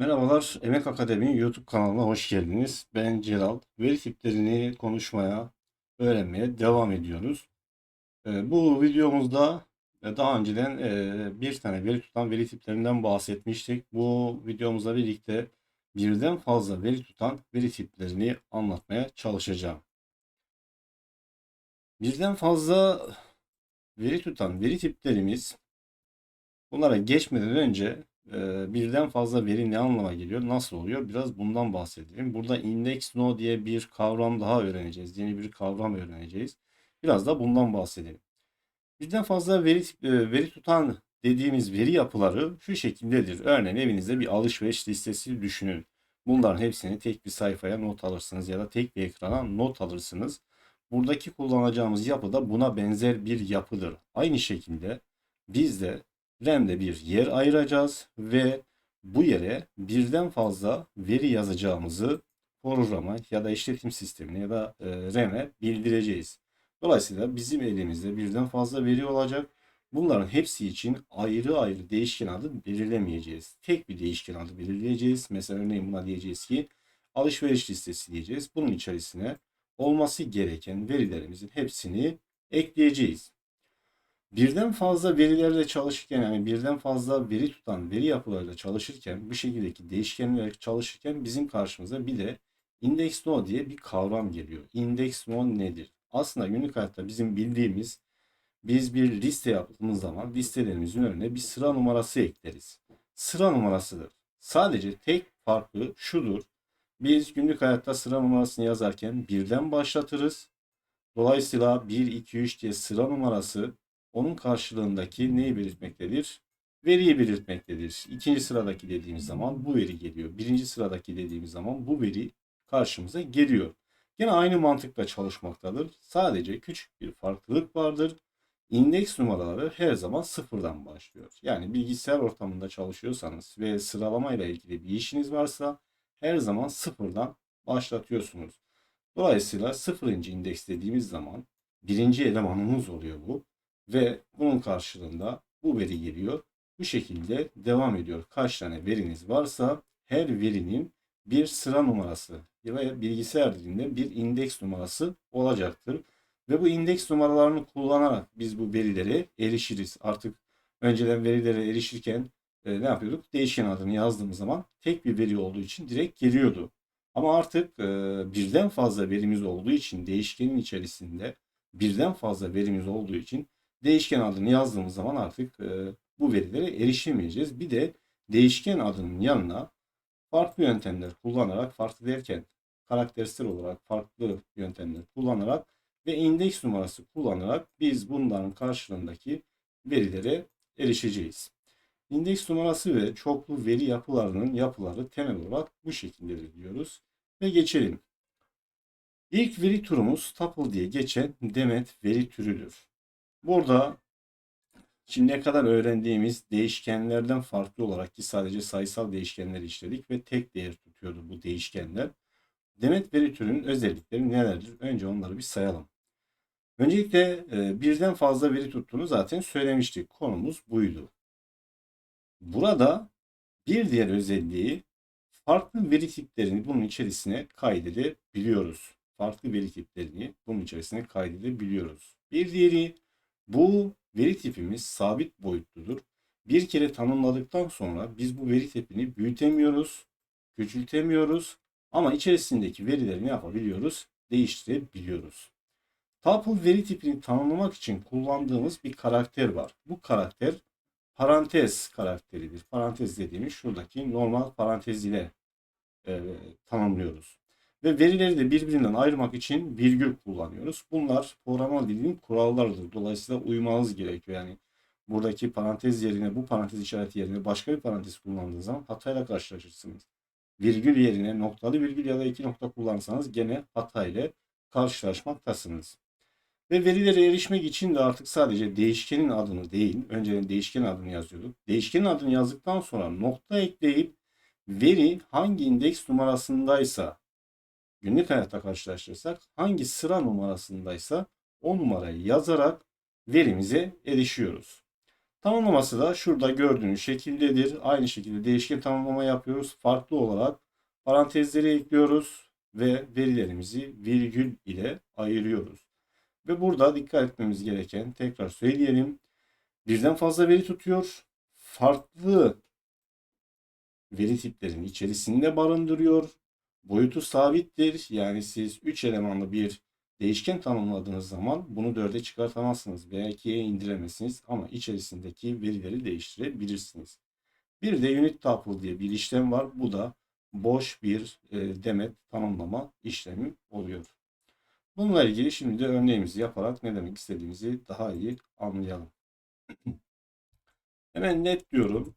Merhabalar, Emek Akademi YouTube kanalına hoş geldiniz. Ben Celal. Veri tiplerini konuşmaya, öğrenmeye devam ediyoruz. Ee, bu videomuzda e, daha önceden e, bir tane veri tutan veri tiplerinden bahsetmiştik. Bu videomuzla birlikte birden fazla veri tutan veri tiplerini anlatmaya çalışacağım. Birden fazla veri tutan veri tiplerimiz bunlara geçmeden önce e, birden fazla veri ne anlama geliyor? Nasıl oluyor? Biraz bundan bahsedelim. Burada index no diye bir kavram daha öğreneceğiz. Yeni bir kavram öğreneceğiz. Biraz da bundan bahsedelim. Birden fazla veri e, veri tutan dediğimiz veri yapıları şu şekildedir. Örneğin evinizde bir alışveriş listesi düşünün. Bunların hepsini tek bir sayfaya not alırsınız ya da tek bir ekrana not alırsınız. Buradaki kullanacağımız yapı da buna benzer bir yapıdır. Aynı şekilde biz de RAM'de bir yer ayıracağız ve bu yere birden fazla veri yazacağımızı programa ya da işletim sistemine ya da e, RAM'e bildireceğiz. Dolayısıyla bizim elimizde birden fazla veri olacak. Bunların hepsi için ayrı ayrı değişken adı belirlemeyeceğiz. Tek bir değişken adı belirleyeceğiz. Mesela örneğin buna diyeceğiz ki alışveriş listesi diyeceğiz. Bunun içerisine olması gereken verilerimizin hepsini ekleyeceğiz. Birden fazla verilerle çalışırken yani birden fazla veri tutan veri yapılarıyla çalışırken bu şekildeki değişkenlerle çalışırken bizim karşımıza bir de index no diye bir kavram geliyor. Index no nedir? Aslında günlük hayatta bizim bildiğimiz biz bir liste yaptığımız zaman listelerimizin önüne bir sıra numarası ekleriz. Sıra numarasıdır. Sadece tek farkı şudur. Biz günlük hayatta sıra numarasını yazarken birden başlatırız. Dolayısıyla 1, 2, 3 diye sıra numarası onun karşılığındaki neyi belirtmektedir? Veriyi belirtmektedir. İkinci sıradaki dediğimiz zaman bu veri geliyor. Birinci sıradaki dediğimiz zaman bu veri karşımıza geliyor. Yine aynı mantıkla çalışmaktadır. Sadece küçük bir farklılık vardır. İndeks numaraları her zaman sıfırdan başlıyor. Yani bilgisayar ortamında çalışıyorsanız ve sıralamayla ilgili bir işiniz varsa her zaman sıfırdan başlatıyorsunuz. Dolayısıyla sıfırıncı indeks dediğimiz zaman birinci elemanımız oluyor bu. Ve bunun karşılığında bu veri geliyor. Bu şekilde devam ediyor. Kaç tane veriniz varsa her verinin bir sıra numarası ve bilgisayar dilinde bir indeks numarası olacaktır. Ve bu indeks numaralarını kullanarak biz bu verilere erişiriz. Artık önceden verilere erişirken e, ne yapıyorduk? Değişken adını yazdığımız zaman tek bir veri olduğu için direkt geliyordu. Ama artık e, birden fazla verimiz olduğu için değişkenin içerisinde birden fazla verimiz olduğu için değişken adını yazdığımız zaman artık e, bu verilere erişemeyeceğiz. Bir de değişken adının yanına farklı yöntemler kullanarak, farklı derken karakteristik olarak farklı yöntemler kullanarak ve indeks numarası kullanarak biz bunların karşılığındaki verilere erişeceğiz. İndeks numarası ve çoklu veri yapılarının yapıları temel olarak bu şekilde diyoruz. Ve geçelim. İlk veri turumuz tuple diye geçen demet veri türüdür. Burada şimdiye kadar öğrendiğimiz değişkenlerden farklı olarak ki sadece sayısal değişkenleri işledik ve tek değer tutuyordu bu değişkenler. Demet veri türünün özellikleri nelerdir? Önce onları bir sayalım. Öncelikle e, birden fazla veri tuttuğunu zaten söylemiştik. Konumuz buydu. Burada bir diğer özelliği farklı veri tiplerini bunun içerisine kaydedebiliyoruz. Farklı veri tiplerini bunun içerisine kaydedebiliyoruz. Bir diğeri bu veri tipimiz sabit boyutludur. Bir kere tanımladıktan sonra biz bu veri tipini büyütemiyoruz, küçültemiyoruz ama içerisindeki verileri ne yapabiliyoruz? Değiştirebiliyoruz. Tuple veri tipini tanımlamak için kullandığımız bir karakter var. Bu karakter parantez karakteridir. Parantez dediğimiz şuradaki normal parantez ile e, tanımlıyoruz. Ve verileri de birbirinden ayırmak için virgül kullanıyoruz. Bunlar programa dilinin kurallarıdır. Dolayısıyla uymanız gerekiyor. Yani buradaki parantez yerine bu parantez işareti yerine başka bir parantez kullandığınız zaman hatayla karşılaşırsınız. Virgül yerine noktalı virgül ya da iki nokta kullansanız gene hatayla karşılaşmaktasınız. Ve verilere erişmek için de artık sadece değişkenin adını değil, önceden değişken adını yazıyorduk. Değişkenin adını yazdıktan sonra nokta ekleyip veri hangi indeks numarasındaysa günlük hayatta karşılaştırırsak hangi sıra numarasındaysa o numarayı yazarak verimize erişiyoruz. Tanımlaması da şurada gördüğünüz şekildedir. Aynı şekilde değişken tanımlama yapıyoruz. Farklı olarak parantezleri ekliyoruz ve verilerimizi virgül ile ayırıyoruz. Ve burada dikkat etmemiz gereken tekrar söyleyelim. Birden fazla veri tutuyor. Farklı veri tiplerinin içerisinde barındırıyor. Boyutu sabittir. Yani siz 3 elemanlı bir değişken tanımladığınız zaman bunu 4'e çıkartamazsınız veya 2'ye indiremezsiniz ama içerisindeki verileri değiştirebilirsiniz. Bir de unit tuple diye bir işlem var. Bu da boş bir e, demet tanımlama işlemi oluyor. Bununla ilgili şimdi de örneğimizi yaparak ne demek istediğimizi daha iyi anlayalım. Hemen net diyorum.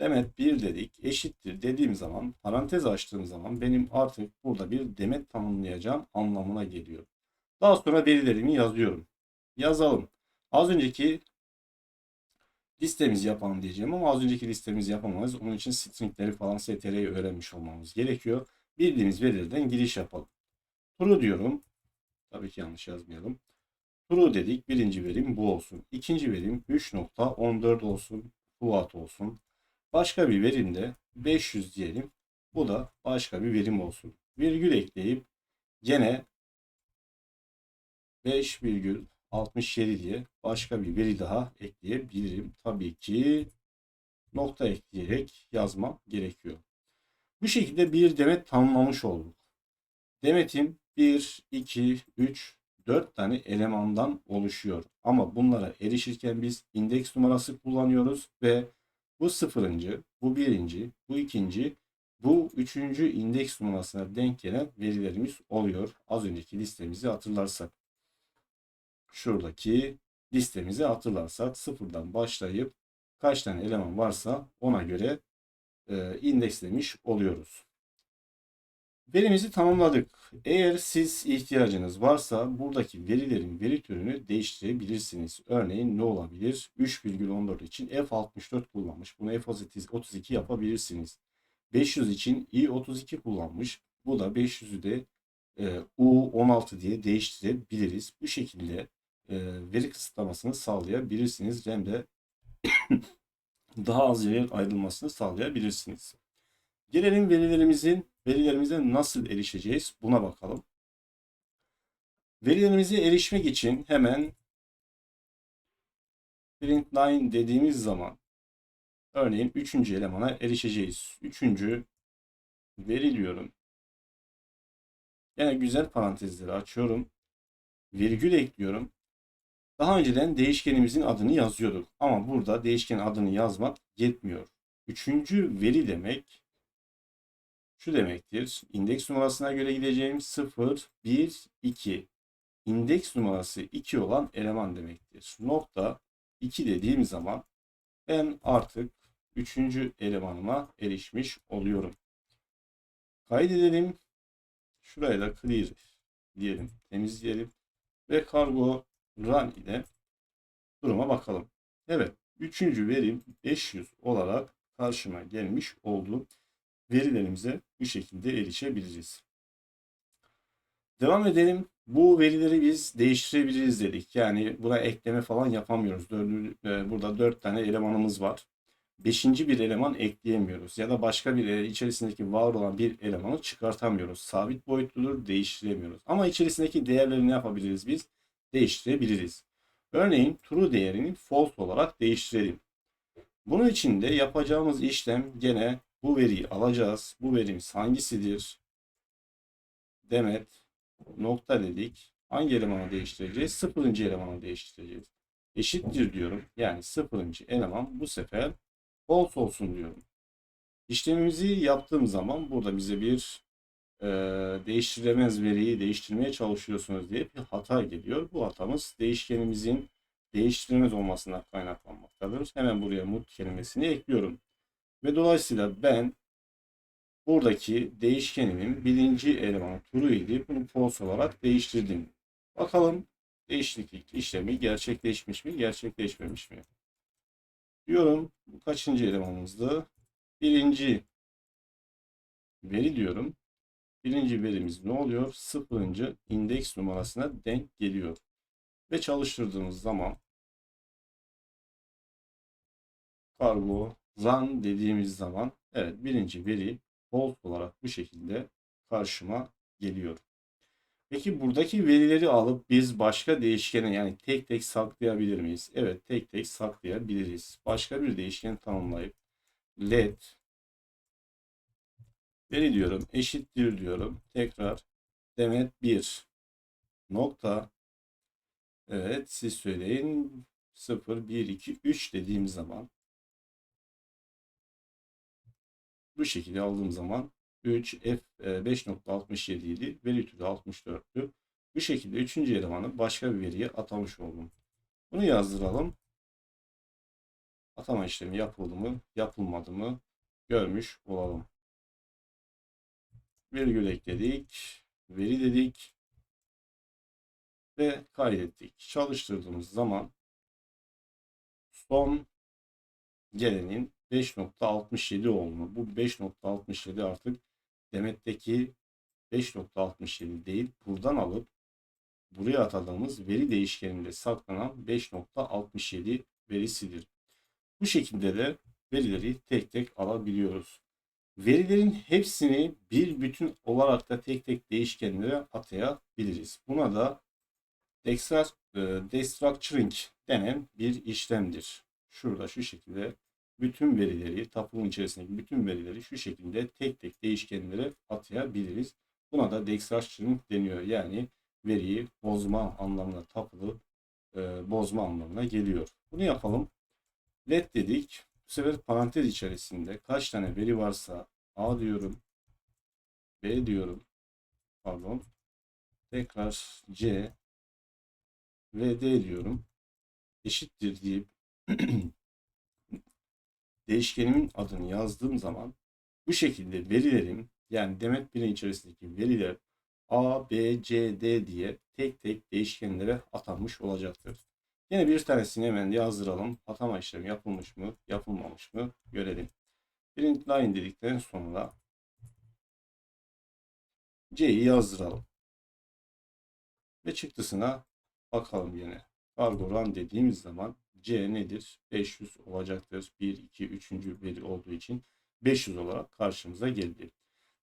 Demet 1 dedik. Eşittir dediğim zaman parantez açtığım zaman benim artık burada bir demet tanımlayacağım anlamına geliyor. Daha sonra verilerimi yazıyorum. Yazalım. Az önceki listemizi yapalım diyeceğim ama az önceki listemizi yapamayız. Onun için stringleri falan str'yi öğrenmiş olmamız gerekiyor. Bildiğimiz verilerden giriş yapalım. True diyorum. Tabii ki yanlış yazmayalım. True dedik. Birinci verim bu olsun. İkinci verim 3.14 olsun. Fuat olsun. Başka bir verimde 500 diyelim. Bu da başka bir verim olsun. Virgül ekleyip gene 5,67 diye başka bir veri daha ekleyebilirim. Tabii ki nokta ekleyerek yazmam gerekiyor. Bu şekilde bir demet tanımlamış olduk. Demetim 1, 2, 3, 4 tane elemandan oluşuyor. Ama bunlara erişirken biz indeks numarası kullanıyoruz ve bu sıfırıncı, bu birinci, bu ikinci, bu üçüncü indeks numarasına denk gelen verilerimiz oluyor. Az önceki listemizi hatırlarsak. Şuradaki listemizi hatırlarsak sıfırdan başlayıp kaç tane eleman varsa ona göre e, indekslemiş oluyoruz. Verimizi tamamladık. Eğer siz ihtiyacınız varsa buradaki verilerin veri türünü değiştirebilirsiniz. Örneğin ne olabilir? 3,14 için F64 kullanmış. Bunu F32 yapabilirsiniz. 500 için i32 kullanmış. Bu da 500'ü de e, U16 diye değiştirebiliriz. Bu şekilde e, veri kısıtlamasını sağlayabilirsiniz. Hem de daha az yer ayrılmasını sağlayabilirsiniz. Gelelim verilerimizin verilerimize nasıl erişeceğiz buna bakalım. Verilerimize erişmek için hemen print line dediğimiz zaman örneğin 3. elemana erişeceğiz. 3. veri diyorum. Yine güzel parantezleri açıyorum. Virgül ekliyorum. Daha önceden değişkenimizin adını yazıyorduk. Ama burada değişken adını yazmak yetmiyor. Üçüncü veri demek şu demektir. İndeks numarasına göre gideceğim 0, 1, 2. İndeks numarası 2 olan eleman demektir. Nokta 2 dediğim zaman ben artık 3. elemanıma erişmiş oluyorum. Kaydedelim. Şuraya da clear diyelim. Temizleyelim. Ve kargo run ile duruma bakalım. Evet. Üçüncü verim 500 olarak karşıma gelmiş oldu verilerimize bu şekilde erişebiliriz. Devam edelim. Bu verileri biz değiştirebiliriz dedik. Yani buna ekleme falan yapamıyoruz. Dördü, e, burada dört tane elemanımız var. Beşinci bir eleman ekleyemiyoruz. Ya da başka bir e, içerisindeki var olan bir elemanı çıkartamıyoruz. Sabit boyutludur, değiştiremiyoruz. Ama içerisindeki değerleri ne yapabiliriz biz? Değiştirebiliriz. Örneğin true değerini false olarak değiştirelim. Bunun için de yapacağımız işlem gene bu veriyi alacağız. Bu verimiz hangisidir? Demet nokta dedik. Hangi elemanı değiştireceğiz? Sıfırıncı elemanı değiştireceğiz. Eşittir diyorum. Yani sıfırıncı eleman bu sefer false olsun diyorum. İşlemimizi yaptığım zaman burada bize bir e, değiştirilemez veriyi değiştirmeye çalışıyorsunuz diye bir hata geliyor. Bu hatamız değişkenimizin değiştirilemez olmasından kaynaklanmaktadır. Hemen buraya mut kelimesini ekliyorum. Ve dolayısıyla ben buradaki değişkenimin birinci elemanı true idi. Bunu false olarak değiştirdim. Bakalım değişiklik işlemi gerçekleşmiş mi, gerçekleşmemiş mi? Diyorum bu kaçıncı elemanımızdı? Birinci veri diyorum. Birinci verimiz ne oluyor? Sıfırıncı indeks numarasına denk geliyor. Ve çalıştırdığımız zaman Kargo run dediğimiz zaman evet birinci veri false olarak bu şekilde karşıma geliyor. Peki buradaki verileri alıp biz başka değişkene yani tek tek saklayabilir miyiz? Evet tek tek saklayabiliriz. Başka bir değişken tanımlayıp let veri diyorum eşittir diyorum. Tekrar demet 1 nokta evet siz söyleyin 0 1 2 3 dediğim zaman bu şekilde aldığım zaman 3 f e, 5.67 idi. Veri türü 64'tü. Bu şekilde üçüncü elemanı başka bir veriye atamış oldum. Bunu yazdıralım. Atama işlemi yapıldı mı, yapılmadı mı görmüş olalım. Virgül ekledik. Veri dedik. Ve kaydettik. Çalıştırdığımız zaman son gelenin 5.67 olduğunu, bu 5.67 artık Demet'teki 5.67 değil, buradan alıp buraya atadığımız veri değişkeninde saklanan 5.67 verisidir. Bu şekilde de verileri tek tek alabiliyoruz. Verilerin hepsini bir bütün olarak da tek tek değişkenlere atayabiliriz. Buna da destructuring denen bir işlemdir. Şurada şu şekilde bütün verileri, tapulun içerisindeki bütün verileri şu şekilde tek tek değişkenlere atayabiliriz. Buna da destructuring deniyor. Yani veriyi bozma anlamına tapılı e, bozma anlamına geliyor. Bunu yapalım. Let dedik. Bu sefer parantez içerisinde kaç tane veri varsa A diyorum. B diyorum. Pardon. Tekrar C ve D diyorum. Eşittir deyip değişkenimin adını yazdığım zaman bu şekilde verilerim yani demet birin içerisindeki veriler A, B, C, D diye tek tek değişkenlere atanmış olacaktır. Yine bir tanesini hemen yazdıralım. Atama işlemi yapılmış mı, yapılmamış mı görelim. Print line dedikten sonra C'yi yazdıralım. Ve çıktısına bakalım yine. Kargo run dediğimiz zaman C nedir? 500 olacaktır. 1, 2, 3. veri olduğu için 500 olarak karşımıza geldi.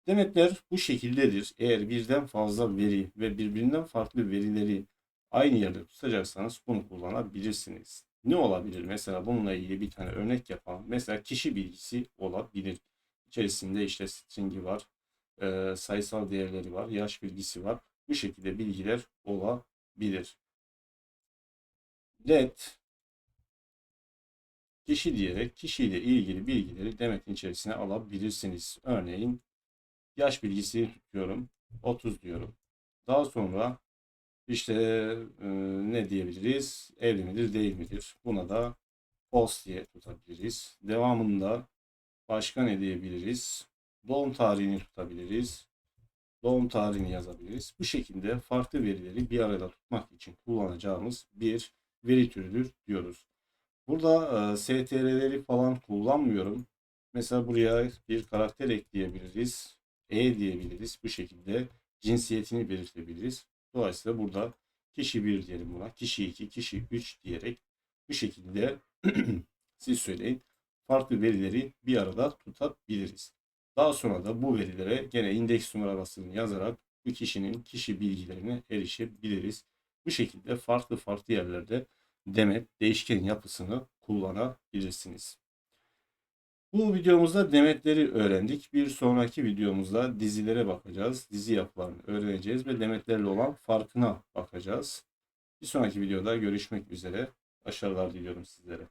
Demetler bu şekildedir. Eğer birden fazla veri ve birbirinden farklı verileri aynı yerde tutacaksanız bunu kullanabilirsiniz. Ne olabilir? Mesela bununla ilgili bir tane örnek yapalım. Mesela kişi bilgisi olabilir. İçerisinde işte stringi var, e, sayısal değerleri var, yaş bilgisi var. Bu şekilde bilgiler olabilir. Let kişi diyerek kişiyle ilgili bilgileri demetin içerisine alabilirsiniz. Örneğin yaş bilgisini tutuyorum. 30 diyorum. Daha sonra işte e, ne diyebiliriz? Evli midir değil midir? Buna da post diye tutabiliriz. Devamında başka ne diyebiliriz? Doğum tarihini tutabiliriz. Doğum tarihini yazabiliriz. Bu şekilde farklı verileri bir arada tutmak için kullanacağımız bir veri türüdür diyoruz. Burada e, STR'leri falan kullanmıyorum. Mesela buraya bir karakter ekleyebiliriz. E diyebiliriz. Bu şekilde cinsiyetini belirtebiliriz. Dolayısıyla burada kişi 1 diyelim buna. Kişi 2, kişi 3 diyerek bu şekilde siz söyleyin farklı verileri bir arada tutabiliriz. Daha sonra da bu verilere gene indeks numarasını yazarak bu kişinin kişi bilgilerine erişebiliriz. Bu şekilde farklı farklı yerlerde demet değişken yapısını kullanabilirsiniz. Bu videomuzda demetleri öğrendik. Bir sonraki videomuzda dizilere bakacağız. Dizi yapılarını öğreneceğiz ve demetlerle olan farkına bakacağız. Bir sonraki videoda görüşmek üzere. Başarılar diliyorum sizlere.